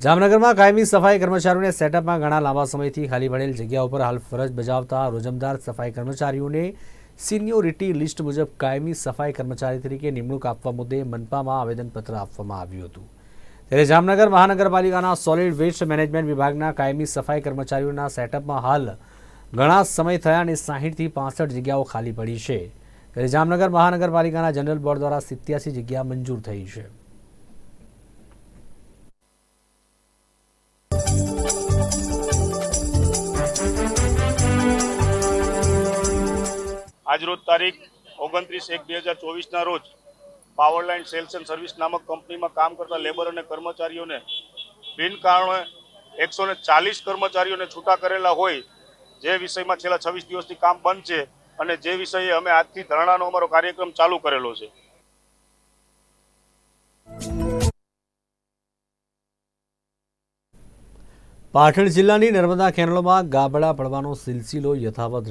જામનગરમાં કાયમી સફાઈ કર્મચારીઓને સેટઅપમાં ઘણા લાંબા સમયથી ખાલી પડેલ જગ્યા ઉપર હાલ ફરજ બજાવતા રોજમદાર સફાઈ કર્મચારીઓને સિનિયોરિટી લિસ્ટ મુજબ કાયમી સફાઈ કર્મચારી તરીકે નિમણૂક આપવા મુદ્દે મનપામાં આવેદનપત્ર આપવામાં આવ્યું હતું. ત્યારે જામનગર મહાનગરપાલિકાના સોલિડ વેસ્ટ મેનેજમેન્ટ વિભાગના કાયમી સફાઈ કર્મચારીઓના સેટઅપમાં હાલ ઘણા સમય થયા અને સાહીઠથી પાસઠ જગ્યાઓ ખાલી પડી છે. ત્યારે જામનગર મહાનગરપાલિકાના જનરલ બોર્ડ દ્વારા સિત્યાસી જગ્યા મંજૂર થઈ છે. આજરોજ તારીખ ઓગણત્રીસ એક બે હજાર ચોવીસના રોજ પાવરલાઇન સેલ્સ એન્ડ સર્વિસ નામક કંપનીમાં કામ કરતા લેબર અને કર્મચારીઓને બિન કારણે એકસો ને ચાલીસ કર્મચારીઓને છૂટા કરેલા હોય જે વિષયમાં છેલ્લા છવ્વીસ દિવસથી કામ બંધ છે અને જે વિષયે અમે આજથી ધરણાનો અમારો કાર્યક્રમ ચાલુ કરેલો છે. પાટણ જિલ્લાની નર્મદા કેનાલોમાં ગાબડા પડવાનો સિલસિલો યથાવત